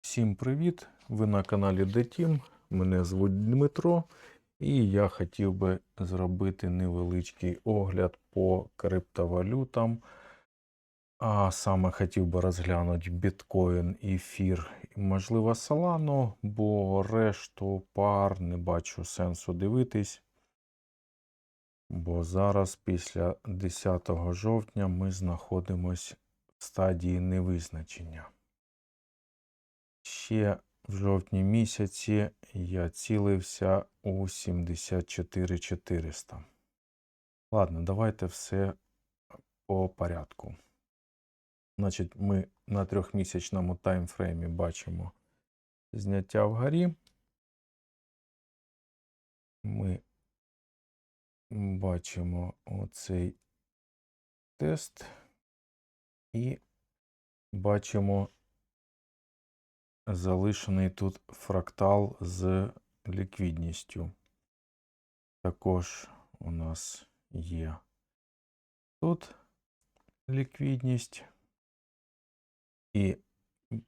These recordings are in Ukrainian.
Всім привіт! Ви на каналі DTeam. Мене звуть Дмитро, і я хотів би зробити невеличкий огляд по криптовалютам. А саме хотів би розглянути біткоін, ефір і, можливо, Solano, бо решту пар не бачу сенсу дивитись. Бо зараз, після 10 жовтня, ми знаходимось в стадії невизначення. Ще в жовтні місяці я цілився у 74 400. Ладно, давайте все по порядку. Значить, ми на трьохмісячному таймфреймі бачимо зняття вгорі. Ми бачимо оцей тест і бачимо залишений тут фрактал з ліквідністю. Також у нас є тут ліквідність. І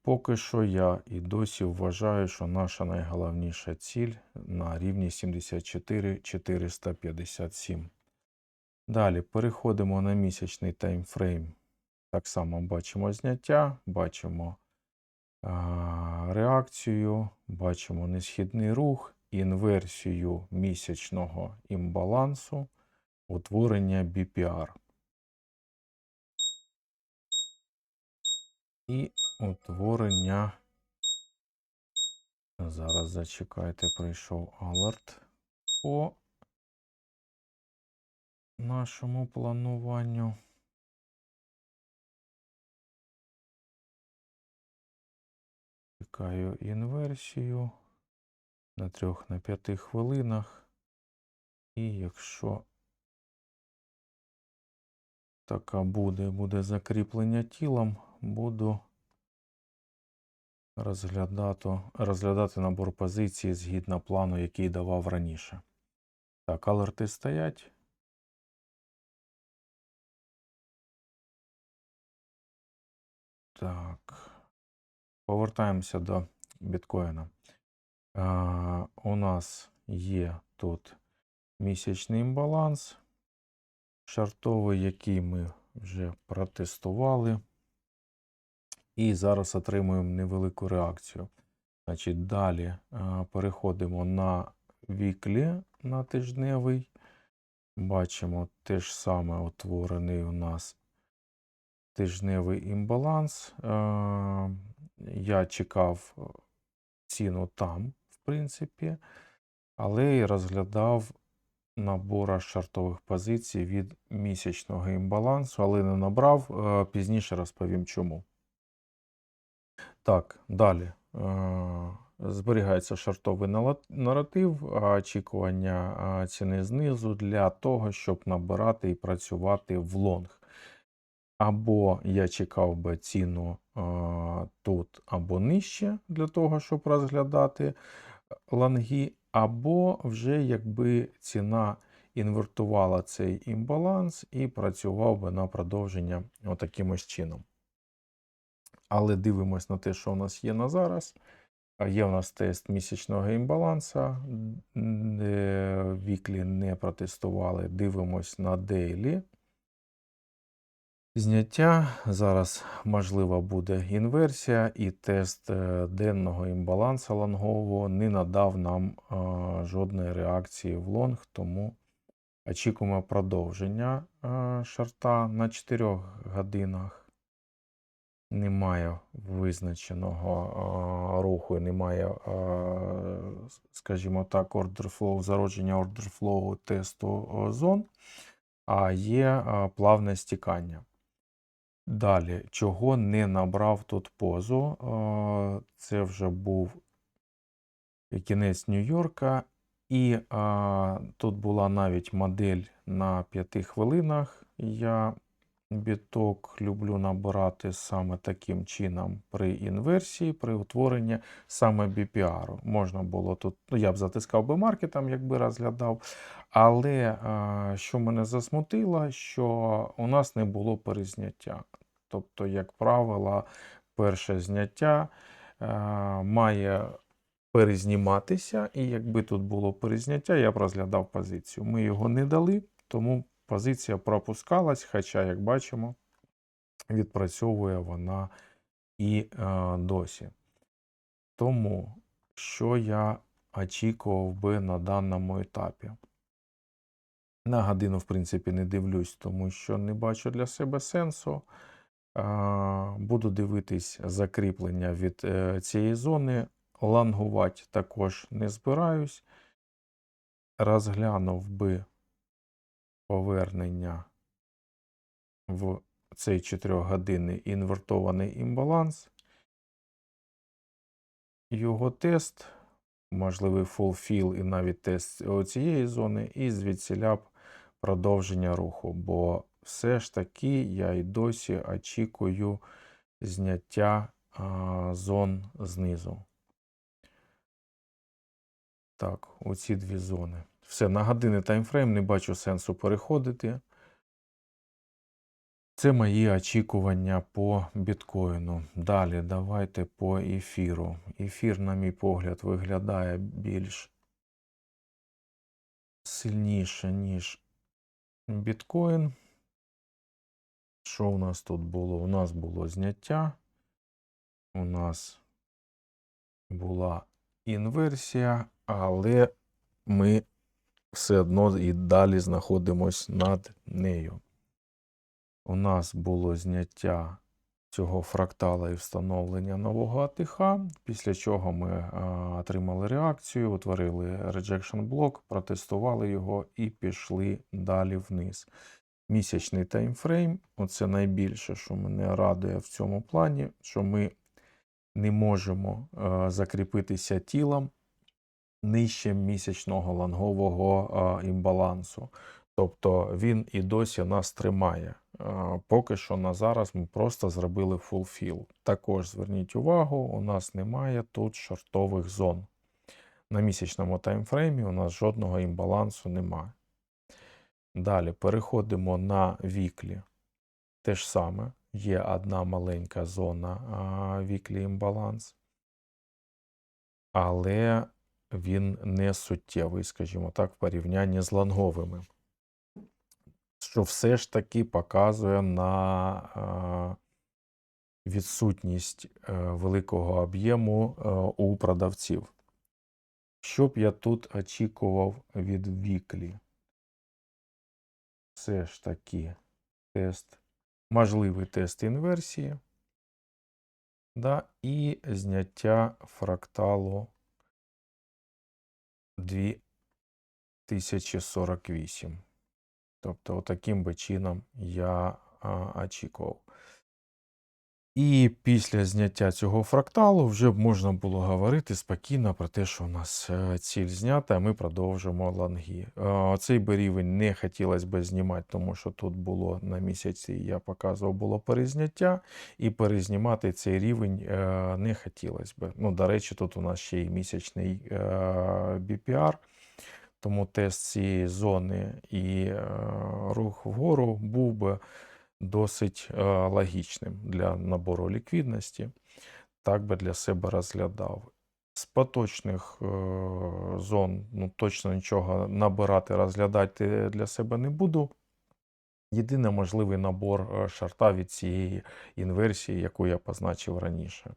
поки що я і досі вважаю, що наша найголовніша ціль на рівні 74 457. Далі переходимо на місячний таймфрейм. Так само бачимо зняття, бачимо реакцію, бачимо несхідний рух, інверсію місячного імбалансу, утворення BPR. І утворення. Зараз зачекайте, прийшов алерт по нашому плануванню. Чекаю інверсію на 3 на 5 хвилинах. І якщо така буде, буде закріплення тілом, буду розглядати, розглядати набор позицій згідно плану, який давав раніше. Так, алерти стоять. Повертаємося до біткоїна. А, у нас є тут місячний імбаланс, шартовий, який ми вже протестували. І зараз отримуємо невелику реакцію. Значить, далі а, переходимо на віклі на тижневий. Бачимо те ж саме утворений у нас тижневий імбаланс. Я чекав ціну там, в принципі, але і розглядав набора шартових позицій від місячного імбалансу, але не набрав. Е, Пізніше розповім чому. Так, далі. Е, Зберігається шартовий наратив, очікування ціни знизу для того, щоб набирати і працювати в лонг. Або я чекав би ціну а, тут або нижче для того, щоб розглядати лонги, або вже якби ціна інвертувала цей імбаланс і працював би на продовження отаким ось чином. Але дивимось на те, що у нас є на зараз. Є у нас тест місячного імбаланса, віклі не протестували. Дивимось на дейлі. Зняття. Зараз, можливо, буде інверсія, і тест е, денного імбаланса лонгового не надав нам а, жодної реакції в лонг, тому очікуємо продовження а, шарта на 4 годинах. Немає визначеного руху, немає, скажімо так, order flow, зародження flow тесту зон, а є плавне стікання. Далі, чого не набрав тут позу, це вже був кінець Нью-Йорка, і а, тут була навіть модель на 5 хвилинах. Я біток люблю набирати саме таким чином при інверсії, при утворенні саме BPR. Можна було тут, ну я б затискав би маркетом, якби розглядав. Але а, що мене засмутило, що у нас не було перезняття. Тобто, як правило, перше зняття е, має перезніматися, і якби тут було перезняття, я б розглядав позицію. Ми його не дали, тому позиція пропускалась, хоча, як бачимо, відпрацьовує вона і е, досі. Тому, що я очікував би на даному етапі? На годину, в принципі, не дивлюсь, тому що не бачу для себе сенсу. Буду дивитись закріплення від е, цієї зони. Лангувати також не збираюсь. Розглянув би повернення в цей 4-годинний інвертований імбаланс. Його тест, можливий фулфіл і навіть тест цієї зони, і звідсіля б продовження руху. Бо все ж таки я й досі очікую зняття а, зон знизу. Так, оці дві зони. Все, на години таймфрейм не бачу сенсу переходити. Це мої очікування по біткоїну. Далі давайте по ефіру. Ефір, на мій погляд, виглядає більш сильніше, ніж біткоін. Що у нас тут було? У нас було зняття. У нас була інверсія, але ми все одно і далі знаходимось над нею. У нас було зняття цього фрактала і встановлення нового АТХ, після чого ми а, отримали реакцію, утворили rejection блок, протестували його і пішли далі вниз. Місячний таймфрейм оце найбільше, що мене радує в цьому плані, що ми не можемо а, закріпитися тілом нижче місячного лангового а, імбалансу. Тобто він і досі нас тримає. Е, Поки що на зараз ми просто зробили фулфіл. Також зверніть увагу, у нас немає тут шортових зон. На місячному таймфреймі у нас жодного імбалансу немає. Далі переходимо на віклі. Те ж саме, є одна маленька зона віклі імбаланс, але він не суттєвий, скажімо так, в порівнянні з лонговими що все ж таки показує на відсутність е, великого об'єму е, у продавців. Що б я тут очікував від віклі? Все ж таки тест, можливий тест інверсії, да, і зняття фракталу 2048. Тобто, таким би чином я а, очікував. І після зняття цього фракталу вже можна було говорити спокійно про те, що у нас е, ціль знята, а ми продовжимо ланги. Е, цей би рівень не хотілося б знімати, тому що тут було на місяці, я показував, було перезняття, і перезнімати цей рівень е, не хотілося б. Ну, до речі, тут у нас ще й місячний BPR. Тому тест цієї зони і рух вгору був би досить е, логічним для набору ліквідності. Так би для себе розглядав. З поточних е, зон ну, точно нічого набирати, розглядати для себе не буду. Єдиний можливий набор шарта від цієї інверсії, яку я позначив раніше.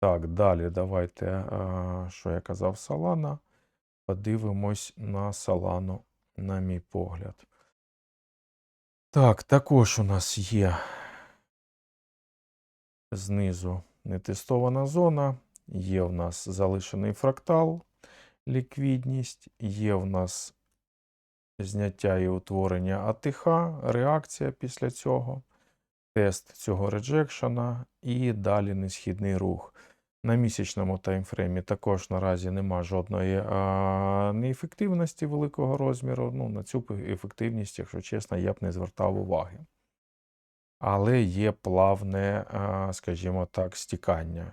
Так, далі давайте, що я казав, Solana. Подивимось на Solana, на мій погляд. Так, також у нас є знизу нетестована зона, є в нас залишений фрактал, ліквідність, є в нас зняття і утворення АТХ, реакція після цього, тест цього реджекшена і далі несхідний рух. На місячному таймфреймі також наразі нема жодної а, неефективності великого розміру. Ну, На цю ефективність, якщо чесно, я б не звертав уваги. Але є плавне, а, скажімо так, стікання.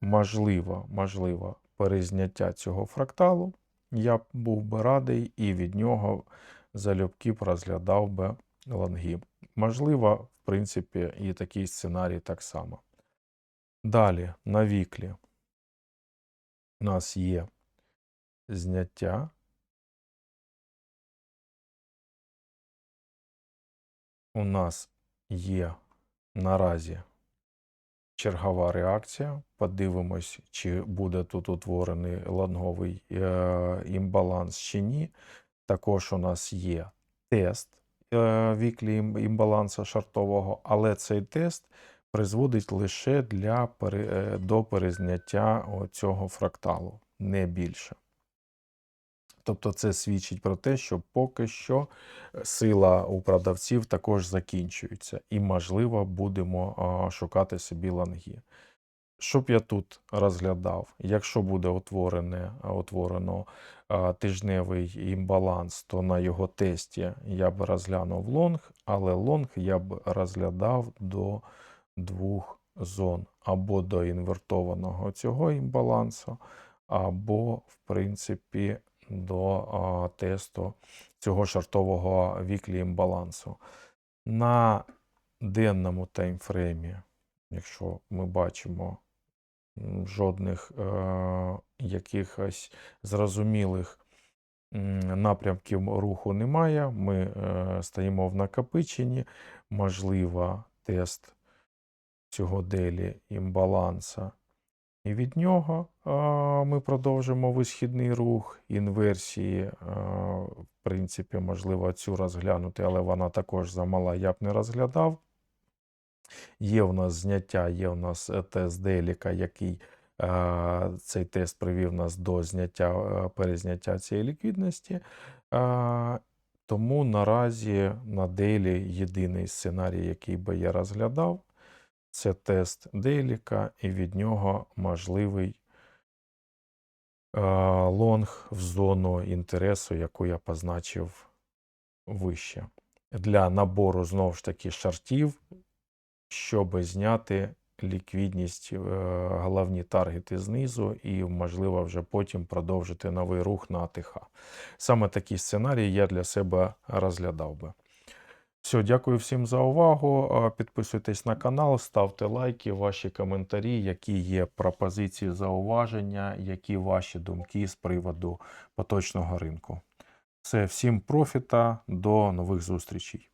Можливо, можливо, перезняття цього фракталу. Я б був би радий і від нього залюбки б розглядав би лонги. Можливо, в принципі, і такий сценарій так само. Далі на віклі у нас є зняття. У нас є наразі чергова реакція. Подивимось, чи буде тут утворений ланговий е, імбаланс чи ні. Також у нас є тест е, віклі ім- імбаланса шартового, але цей тест призводить лише для е, до перезняття цього фракталу, не більше. Тобто це свідчить про те, що поки що е, сила у продавців також закінчується, і, можливо, будемо шукати собі ланги. Щоб я тут розглядав, якщо буде утворене, утворено тижневий імбаланс, то на його тесті я б розглянув лонг, але лонг я б розглядав до двох зон або до інвертованого цього імбалансу, або, в принципі, до тесту цього шартового віклі імбалансу. На денному таймфреймі, якщо ми бачимо жодних е, якихось зрозумілих напрямків руху немає, ми е, стоїмо в накопиченні, можливо, тест цього делі імбаланса. І від нього ми продовжимо висхідний рух інверсії. В принципі, можливо, цю розглянути, але вона також замала, я б не розглядав. Є в нас зняття, є в нас е, тест Деліка, який цей тест привів нас до зняття, е, перезняття цієї ліквідності. Тому наразі на Делі єдиний сценарій, який би я розглядав, це тест Дейліка, і від нього можливий е, лонг в зону інтересу, яку я позначив вище. Для набору знову ж таки шартів, щоб зняти ліквідність, е, головні таргети знизу, і, можливо, вже потім продовжити новий рух на АТХ. Саме такий сценарій я для себе розглядав би. Все, дякую всім за увагу. Підписуйтесь на канал, ставте лайки, ваші коментарі, які є пропозиції, зауваження, які ваші думки з приводу поточного ринку. Все, всім профіта, до нових зустрічей.